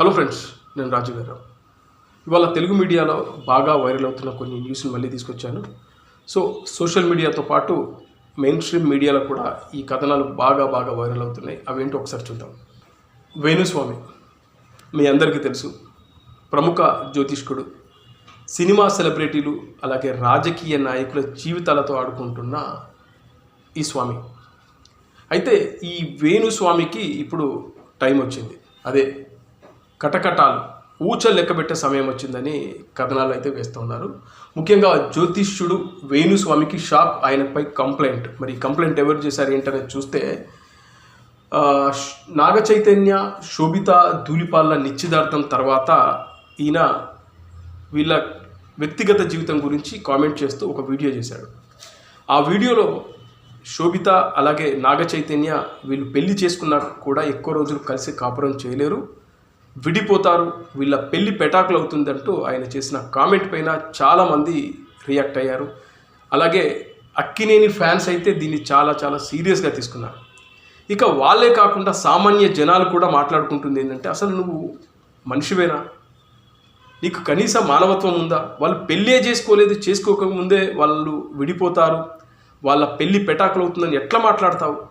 Hello friends నేను రాజు గారు. ఇవాళ తెలుగు మీడియాలో బాగా వైరల్ అవుతున్న కొన్ని న్యూస్ని మళ్ళీ తీసుకొచ్చాను. సో సోషల్ మీడియాతో పాటు మెయిన్ స్ట్రీమ్ మీడియాలో కూడా ఈ కథనాలు బాగా బాగా వైరల్ అవుతున్నాయి. అవేంటో ఒకసారి చూద్దాం. వేణుస్వామి మీ అందరికీ తెలుసు. ప్రముఖ జ్యోతిష్కుడు సినిమా సెలబ్రిటీలు అలాగే రాజకీయ నాయకుల జీవితాలతో ఆడుకుంటున్న ఈ స్వామి. అయితే ఈ వేణుస్వామికి ఇప్పుడు టైం వచ్చింది. అదే కటకటాలు ఊచ లెక్కబెట్టే సమయం వచ్చిందని కథనాలు అయితే వేస్తూ ఉన్నారు. ముఖ్యంగా జ్యోతిష్యుడు వేణుస్వామికి షాక్ ఆయనపై కంప్లైంట్. మరి కంప్లైంట్ ఎవరు చేశారు ఏంటనేది చూస్తే నాగ చైతన్య శోభిత ధూళిపాల నిశ్చితార్థం తర్వాత ఈయన వీళ్ళ వ్యక్తిగత జీవితం గురించి కామెంట్ చేస్తూ ఒక వీడియో చేశాడు. ఆ వీడియోలో శోభిత అలాగే నాగ చైతన్య వీళ్ళు పెళ్ళి చేసుకున్నా కూడా ఎక్కువ రోజులు కలిసి కాపురం చేయలేరు. విడిపోతారు వీళ్ళ పెళ్ళి పెటాకులు అవుతుందంటూ ఆయన చేసిన కామెంట్ పైన చాలామంది రియాక్ట్ అయ్యారు. అలాగే అక్కినేని ఫ్యాన్స్ అయితే దీన్ని చాలా చాలా సీరియస్గా తీసుకున్నారు. ఇక వాళ్ళే కాకుండా సామాన్య జనాలు కూడా మాట్లాడుకుంటుంది ఏంటంటే అసలు నువ్వు మనిషివేనా? నీకు కనీసం మానవత్వం ఉందా? వాళ్ళు పెళ్ళే చేసుకోలేదు చేసుకోకముందే వాళ్ళు విడిపోతారు. వాళ్ళ పెళ్ళి పెటాకులు అవుతుందని ఎట్లా మాట్లాడతావు?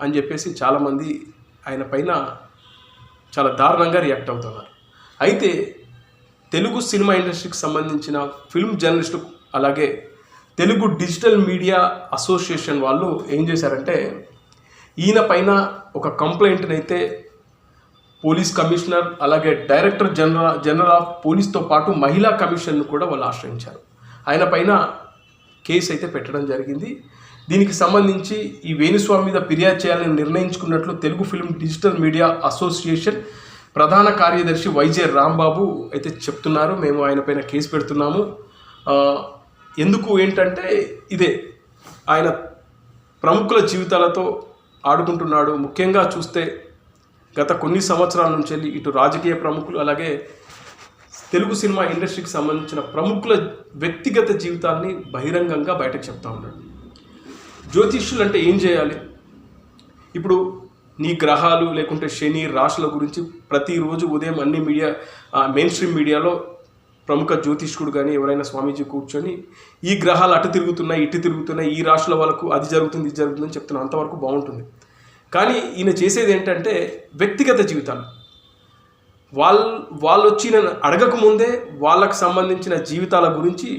అని చెప్పేసి చాలామంది ఆయన పైన చాలా దారుణంగా రియాక్ట్ అవుతున్నారు. అయితే తెలుగు సినిమా ఇండస్ట్రీకి సంబంధించిన ఫిల్మ్ జర్నలిస్టు అలాగే తెలుగు డిజిటల్ మీడియా అసోసియేషన్ వాళ్ళు ఏం చేశారంటే ఈయన పైన ఒక కంప్లైంట్ని అయితే పోలీస్ కమిషనర్ అలాగే డైరెక్టర్ జనరల్ జనరల్ ఆఫ్ పోలీస్తో పాటు మహిళా కమిషన్ను కూడా వాళ్ళు ఆశ్రయించారు. ఆయన పైన కేసు అయితే పెట్టడం జరిగింది. దీనికి సంబంధించి ఈ వేణుస్వామి మీద ఫిర్యాదు చేయాలని నిర్ణయించుకున్నట్లు Telugu film digital media association ప్రధాన కార్యదర్శి వైజే రాంబాబు అయితే చెప్తున్నారు. మేము ఆయన పైన కేసు పెడుతున్నాము. ఎందుకు ఏంటంటే ఇదే ఆయన ప్రముఖుల జీవితాలతో ఆడుకుంటున్నాడు. ముఖ్యంగా చూస్తే గత కొన్ని సంవత్సరాల నుంచి వెళ్ళి ఇటు రాజకీయ ప్రముఖులు అలాగే తెలుగు సినిమా ఇండస్ట్రీకి సంబంధించిన ప్రముఖుల వ్యక్తిగత జీవితాన్ని బహిరంగంగా బయటకు చెప్తా ఉన్నాడు. జ్యోతిష్యులు అంటే ఏం చేయాలి? ఇప్పుడు నీ గ్రహాలు లేకుంటే శని రాశుల గురించి ప్రతిరోజు ఉదయం అన్ని మీడియా మెయిన్ స్ట్రీమ్ మీడియాలో ప్రముఖ జ్యోతిష్కుడు కానీ ఎవరైనా స్వామీజీ కూర్చొని ఈ గ్రహాలు అటు తిరుగుతున్నాయి ఇటు తిరుగుతున్నాయి ఈ రాశుల వాళ్ళకు అది జరుగుతుంది ఇది జరుగుతుందని చెప్తున్నా. అంతవరకు బాగుంటుంది. కానీ ఈయన చేసేది ఏంటంటే వ్యక్తిగత జీవితాలు. వాళ్ళ వాళ్ళు వచ్చి నన్ను అడగకముందే వాళ్ళకు సంబంధించిన జీవితాల గురించి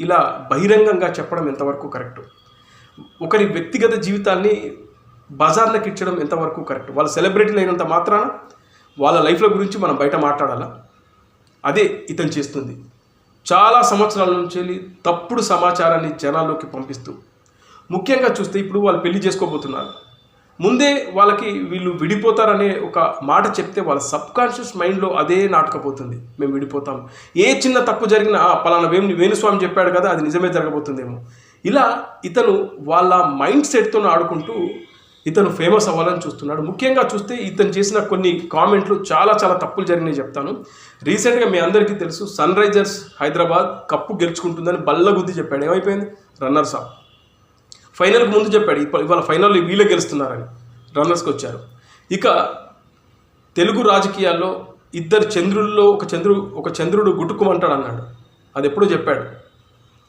ఇలా బహిరంగంగా చెప్పడం ఎంతవరకు కరెక్ట్? ఒకరి వ్యక్తిగత జీవితాన్ని బజార్లకు ఇచ్చడం ఎంతవరకు కరెక్ట్? వాళ్ళ సెలబ్రిటీలు అయినంత మాత్రాన వాళ్ళ లైఫ్ల గురించి మనం బయట మాట్లాడాలా? అదే ఇతను చేస్తుంది. చాలా సంవత్సరాల నుంచి తప్పుడు సమాచారాన్ని జనాల్లోకి పంపిస్తూ ముఖ్యంగా చూస్తే ఇప్పుడు వాళ్ళు పెళ్ళి చేసుకోబోతున్నారు. ముందే వాళ్ళకి వీళ్ళు విడిపోతారనే ఒక మాట చెప్తే వాళ్ళ సబ్ కాన్షియస్ మైండ్లో అదే నాటకపోతుంది. మేము విడిపోతాం. ఏ చిన్న తప్పు జరిగినా పలానా వేణు వేణుస్వామి చెప్పాడు కదా అది నిజమే జరగబోతుందేమో. ఇలా ఇతను వాళ్ళ మైండ్ సెట్తో ఆడుకుంటూ ఇతను ఫేమస్ అవ్వాలని చూస్తున్నాడు. ముఖ్యంగా చూస్తే ఇతను చేసిన కొన్ని కామెంట్లు చాలా చాలా తప్పులు జరిగినాయి చెప్తాను. రీసెంట్గా మీ అందరికీ తెలుసు సన్ రైజర్స్ హైదరాబాద్ కప్పు గెలుచుకుంటుందని బల్లగుద్ది చెప్పాడు. ఏమైపోయింది? Runners up. ఫైనల్కి ముందు చెప్పాడు ఇవాళ ఫైనల్లో వీళ్ళే గెలుస్తున్నారని రన్నర్స్కి వచ్చారు. ఇక తెలుగు రాజకీయాల్లో ఇద్దరు చంద్రుల్లో ఒక చంద్రుడు ఒక చంద్రుడు గుట్టుకుమంటాడు అన్నాడు అది ఎప్పుడో చెప్పాడు.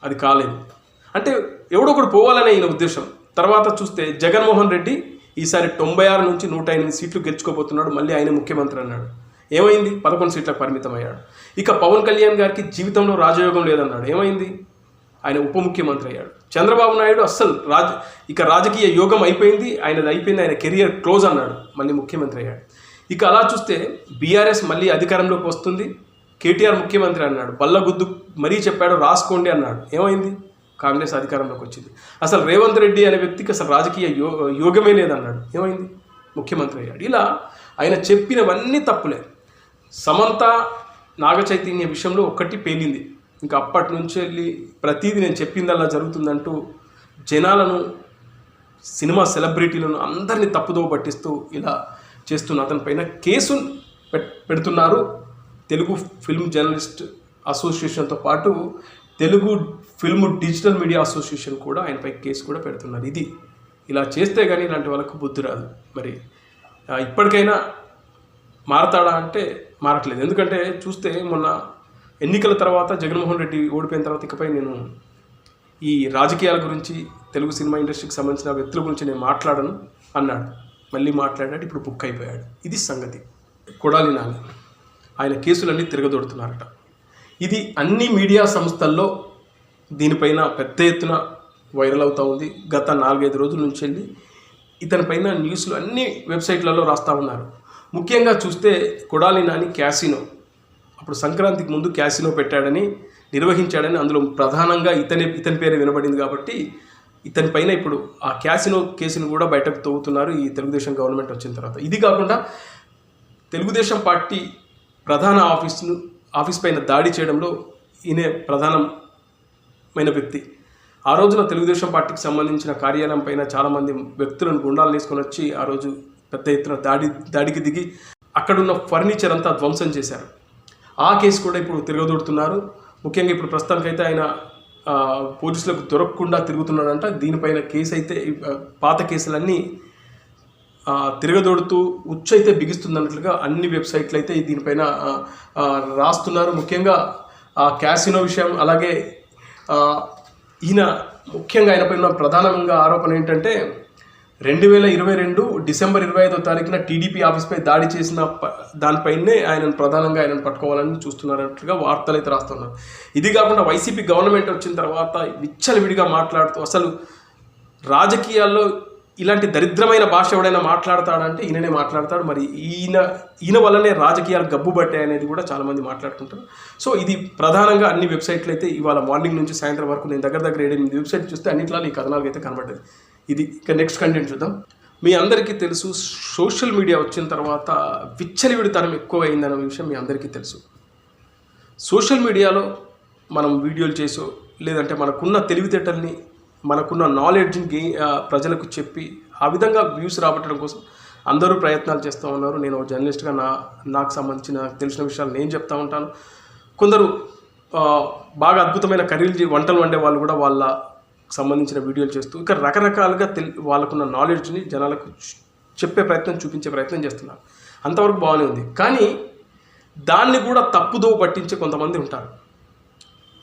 అది కాలేదు. అంటే ఎవడో ఒకడు పోవాలనే ఈయన ఉద్దేశం. తర్వాత చూస్తే జగన్మోహన్ రెడ్డి ఈసారి తొంభై ఆరు నుంచి నూట ఎనిమిది సీట్లు గెలుచుకోబోతున్నాడు మళ్ళీ ఆయన ముఖ్యమంత్రి అన్నాడు. ఏమైంది? పదకొండు సీట్లకు పరిమితం అయ్యాడు ఇక పవన్ కళ్యాణ్ గారికి జీవితంలో రాజయోగం లేదన్నాడు. ఏమైంది? ఆయన ఉప ముఖ్యమంత్రి అయ్యాడు. చంద్రబాబు నాయుడు అస్సలు రాజ ఇక రాజకీయ యోగం అయిపోయింది ఆయనది అయిపోయింది ఆయన కెరియర్ క్లోజ్ అన్నాడు మళ్ళీ ముఖ్యమంత్రి అయ్యాడు. ఇక అలా చూస్తే బీఆర్ఎస్ మళ్ళీ అధికారంలోకి వస్తుంది కేటీఆర్ ముఖ్యమంత్రి అన్నాడు బల్లగుద్దు మరీ చెప్పాడు రాసుకోండి అన్నాడు. ఏమైంది? కాంగ్రెస్ అధికారంలోకి వచ్చింది. అసలు రేవంత్ రెడ్డి అనే వ్యక్తికి అసలు రాజకీయ యో యోగమే లేదన్నాడు. ఏమైంది? ముఖ్యమంత్రి అయ్యాడు. ఇలా ఆయన చెప్పినవన్నీ తప్పులే. సమంత నాగచైతన్య విషయంలో ఒక్కటి పేలింది. ఇంకా అప్పటి నుంచి వెళ్ళి ప్రతిదీ నేను చెప్పిందల్లా జరుగుతుందంటూ జనాలను సినిమా సెలబ్రిటీలను అందరినీ తప్పుదో పట్టిస్తూ ఇలా చేస్తున్న అతని పైన కేసు పెడుతున్నారు. తెలుగు ఫిల్మ్ జర్నలిస్ట్ అసోసియేషన్తో పాటు Telugu film digital media association కూడా ఆయనపై కేసు కూడా పెడుతున్నారు. ఇది ఇలా చేస్తే కానీ ఇలాంటి వాళ్ళకు బుద్ధి రాదు. మరి ఇప్పటికైనా మారతాడా అంటే మారట్లేదు. ఎందుకంటే చూస్తే మొన్న ఎన్నికల తర్వాత జగన్మోహన్ రెడ్డి ఓడిపోయిన తర్వాత ఇకపై నేను ఈ రాజకీయాల గురించి తెలుగు సినిమా ఇండస్ట్రీకి సంబంధించిన వ్యక్తుల గురించి నేను మాట్లాడను అన్నాడు. మళ్ళీ మాట్లాడాడు ఇప్పుడు బుక్ అయిపోయాడు. ఇది సంగతి. కొడాలి నాని. ఆయన కేసులన్నీ తిరగదొడుతున్నారట. ఇది అన్ని మీడియా సంస్థల్లో దీనిపైన పెద్ద ఎత్తున వైరల్ అవుతూ ఉంది. గత నాలుగైదు రోజుల నుంచి వెళ్ళి ఇతనిపైన న్యూస్లు అన్ని వెబ్సైట్లలో రాస్తూ ఉన్నారు. ముఖ్యంగా చూస్తే కొడాలి నాని క్యాసినో. అప్పుడు సంక్రాంతికి ముందు క్యాసినో పెట్టాడని నిర్వహించాడని అందులో ప్రధానంగా ఇతని ఇతని పేరే వినబడింది కాబట్టి ఇతని పైన ఇప్పుడు ఆ క్యాసినో కేసును కూడా బయటకు తవ్వుతున్నారు ఈ తెలుగుదేశం గవర్నమెంట్ వచ్చిన తర్వాత. ఇది కాకుండా తెలుగుదేశం పార్టీ ప్రధాన ఆఫీసును ఆఫీస్ పైన దాడి చేయడంలో ఈయనే ప్రధానమైన వ్యక్తి. ఆ రోజున తెలుగుదేశం పార్టీకి సంబంధించిన కార్యాలయం పైన చాలామంది వ్యక్తులను గుండాలు తీసుకొని వచ్చి ఆ రోజు పెద్ద ఎత్తున దాడి దాడికి దిగి అక్కడున్న ఫర్నిచర్ అంతా ధ్వంసం చేశారు. ఆ కేసు కూడా ఇప్పుడు తిరగదోడుతున్నారు. ముఖ్యంగా ఇప్పుడు ప్రస్తుతానికైతే ఆయన పోలీసులకు దొరకకుండా తిరుగుతున్నాడంట. దీనిపైన కేసు అయితే పాత కేసులన్నీ తిరగదొడుతూ ఉచ్చైతే బిగిస్తుందన్నట్లుగా అన్ని వెబ్సైట్లు అయితే దీనిపైన రాస్తున్నారు. ముఖ్యంగా ఆ క్యాసినో విషయం అలాగే ఈయన ముఖ్యంగా ఆయనపై ఉన్న ప్రధానంగా ఆరోపణ ఏంటంటే రెండు వేల ఇరవై రెండు డిసెంబర్ ఇరవై ఐదో తారీఖున టీడీపీ ఆఫీస్పై దాడి చేసిన దానిపైనే ఆయనను ప్రధానంగా ఆయనను పట్టుకోవాలని చూస్తున్నారన్నట్లుగా వార్తలు అయితే రాస్తున్నారు. ఇది కాకుండా వైసీపీ గవర్నమెంట్ వచ్చిన తర్వాత విచ్చలవిడిగా మాట్లాడుతూ అసలు రాజకీయాల్లో ఇలాంటి దరిద్రమైన భాష ఎవడైనా మాట్లాడతాడంటే ఈయననే మాట్లాడతాడు. మరి ఈయన ఈయన వల్లనే రాజకీయాలు గబ్బుబట్టాయి అనేది కూడా చాలామంది మాట్లాడుకుంటారు. సో ఇది ప్రధానంగా అన్ని వెబ్సైట్లు అయితే ఇవాళ మార్నింగ్ నుంచి సాయంత్రం వరకు నేను దగ్గర దగ్గర ఏడెనిమిది వెబ్సైట్ చూస్తే అన్నిట్లో ఈ కథనాలు అయితే కనబడ్డది ఇది ఇక నెక్స్ట్ కంటెంట్ చూద్దాం. మీ అందరికీ తెలుసు సోషల్ మీడియా వచ్చిన తర్వాత విచ్చలివిడితనం ఎక్కువ అయిందన్న విషయం మీ అందరికీ తెలుసు. సోషల్ మీడియాలో మనం వీడియోలు చేసో లేదంటే మనకున్న తెలివితేటల్ని మనకున్న నాలెడ్జ్ని గెయి ప్రజలకు చెప్పి ఆ విధంగా వ్యూస్ రాబట్టడం కోసం అందరూ ప్రయత్నాలు చేస్తూ ఉన్నారు. నేను ఒక జర్నలిస్ట్గా నా నాకు సంబంధించిన తెలిసిన విషయాలు నేను చెప్తా ఉంటాను. కొందరు బాగా అద్భుతమైన కర్రీలు వంటలు వండే వాళ్ళు కూడా వాళ్ళ సంబంధించిన వీడియోలు చేస్తూ ఇక రకరకాలుగా తెల్ వాళ్ళకున్న నాలెడ్జ్ని జనాలకు చెప్పే ప్రయత్నం చూపించే ప్రయత్నం చేస్తున్నారు. అంతవరకు బాగానే ఉంది. కానీ దాన్ని కూడా తప్పుదో పట్టించే కొంతమంది ఉంటారు.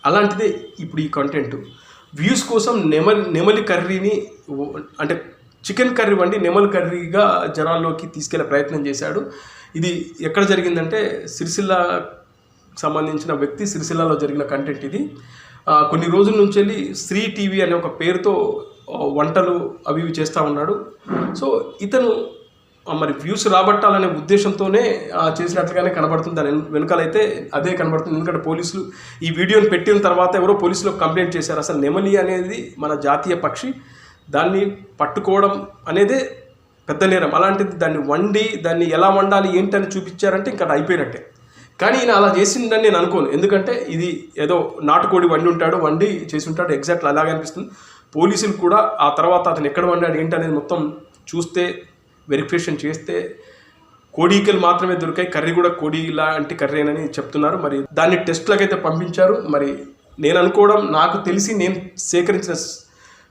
అలాంటిదే ఇప్పుడు ఈ కంటెంట్ వ్యూస్ కోసం నెమలి నెమలి కర్రీని అంటే చికెన్ కర్రీ వండి నెమలి కర్రీగా జనాల్లోకి తీసుకెళ్ళే ప్రయత్నం చేశాడు. ఇది ఎక్కడ జరిగిందంటే సిరిసిల్ల సంబంధించిన వ్యక్తి సిరిసిల్లలో జరిగిన కంటెంట్ ఇది. కొన్ని రోజుల నుంచి వెళ్ళి శ్రీ టీవీ అనే ఒక పేరుతో వంటలు అవి ఇవి చేస్తూ ఉన్నాడు. సో ఇతను మరి వ్యూస్ రాబట్టాలనే ఉద్దేశంతోనే చేసినట్లుగానే కనబడుతుంది. దాని వెనుకాలైతే అదే కనబడుతుంది. ఎందుకంటే పోలీసులు ఈ వీడియోని పెట్టిన తర్వాత ఎవరో పోలీసులు కంప్లైంట్ చేశారు. అసలు నెమలి అనేది మన జాతీయ పక్షి. దాన్ని పట్టుకోవడం అనేదే పెద్ద నేరం. అలాంటిది దాన్ని వండి దాన్ని ఎలా వండాలి ఏంటని చూపించారంటే ఇంకా అయిపోయినట్టే. కానీ ఈయన అలా చేసిందని నేను అనుకోను. ఎందుకంటే ఇది ఏదో నాటుకోడి వండి ఉంటాడు వండి చేసి ఉంటాడు. ఎగ్జాక్ట్ అలాగే అనిపిస్తుంది. పోలీసులు కూడా ఆ తర్వాత అతను ఎక్కడ వండాడు ఏంటనేది మొత్తం చూస్తే వెరిఫికేషన్ చేస్తే కోడీకలు మాత్రమే దొరికాయి. కర్రీ కూడా కోడి లాంటి కర్రీ అని చెప్తున్నారు. మరి దాన్ని టెస్ట్లకు అయితే పంపించారు. మరి నేను అనుకోవడం నాకు తెలిసి నేను సేకరించిన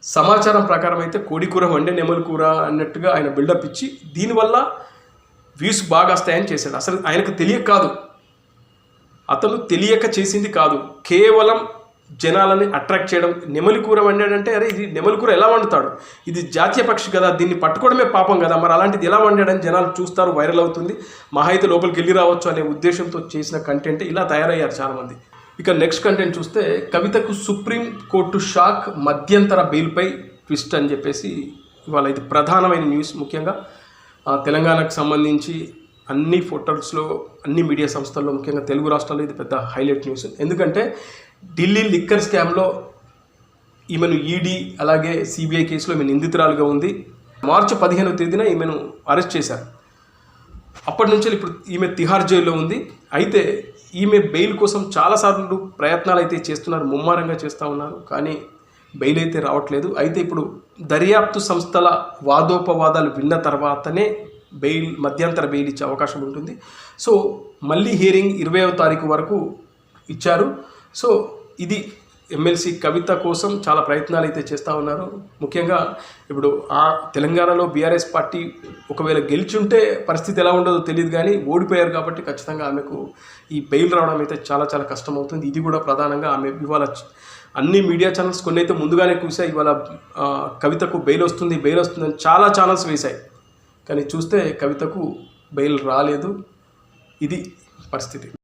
సమాచారం ప్రకారం అయితే కోడి కూర వండే నెమలి కూర అన్నట్టుగా ఆయన బిల్డప్ ఇచ్చి దీనివల్ల వ్యూస్ బాగా వస్తాయని చేశాడు. అసలు ఆయనకు తెలియక కాదు. అతను తెలియక చేసింది కాదు. కేవలం జనాలని అట్రాక్ట్ చేయడం. నెమలి కూర వండాడంటే అరే ఇది నెమలి కూర ఎలా వండుతాడు? ఇది జాతీయ పక్షి కదా దీన్ని పట్టుకోవడమే పాపం కదా. మరి అలాంటిది ఎలా వండాడని జనాలు చూస్తారు వైరల్ అవుతుంది. మహా అయితే లోపలికి వెళ్ళి రావచ్చు అనే ఉద్దేశంతో చేసిన కంటెంట్ ఇలా తయారయ్యారు చాలామంది. ఇక నెక్స్ట్ కంటెంట్ చూస్తే కవితకు సుప్రీం కోర్టు షాక్ మధ్యంతర బెయిల్పై ట్విస్ట్ అని చెప్పేసి ఇవాళ ఇది ప్రధానమైన న్యూస్ ముఖ్యంగా. తెలంగాణకు సంబంధించి అన్ని ఫోటోస్లో అన్ని మీడియా సంస్థల్లో ముఖ్యంగా తెలుగు రాష్ట్రాల్లో ఇది పెద్ద హైలైట్ న్యూస్. ఎందుకంటే ఢిల్లీ లిక్కర్ స్కామ్లో ఈమెను ఈడీ అలాగే సిబిఐ కేసులో ఈమె నిందితురాలుగా ఉంది. మార్చి పదిహేనవ తేదీన ఈమెను అరెస్ట్ చేశారు. అప్పటి నుంచి ఇప్పుడు ఈమె తిహార్ జైల్లో ఉంది. అయితే ఈమె బెయిల్ కోసం చాలాసార్లు ప్రయత్నాలు అయితే చేస్తున్నారు ముమ్మారంగా చేస్తూ ఉన్నారు కానీ బెయిల్ అయితే రావట్లేదు. అయితే ఇప్పుడు దర్యాప్తు సంస్థల వాదోపవాదాలు విన్న తర్వాతనే బెయిల్ మధ్యంతర బెయిల్ ఇచ్చే అవకాశం ఉంటుంది. సో మళ్ళీ హియరింగ్ ఇరవైవ తారీఖు వరకు ఇచ్చారు. సో ఇది ఎమ్మెల్సీ కవిత కోసం చాలా ప్రయత్నాలు అయితే చేస్తూ ఉన్నారు. ముఖ్యంగా ఇప్పుడు ఆ తెలంగాణలో బీఆర్ఎస్ పార్టీ ఒకవేళ గెలిచుంటే పరిస్థితి ఎలా ఉండదో తెలియదు కానీ ఓడిపోయారు కాబట్టి ఖచ్చితంగా ఆమెకు ఈ బెయిల్ రావడం అయితే చాలా చాలా కష్టం అవుతుంది ఇది కూడా ప్రధానంగా ఆమె ఇవాళ అన్ని మీడియా ఛానల్స్ కొన్ని అయితే ముందుగానే కూసాయి ఇవాళ కవితకు బెయిల్ వస్తుంది బెయిల్ వస్తుందని చాలా ఛానల్స్ వేశాయి. కానీ చూస్తే కవితకు బెయిల్ రాలేదు. ఇది పరిస్థితి.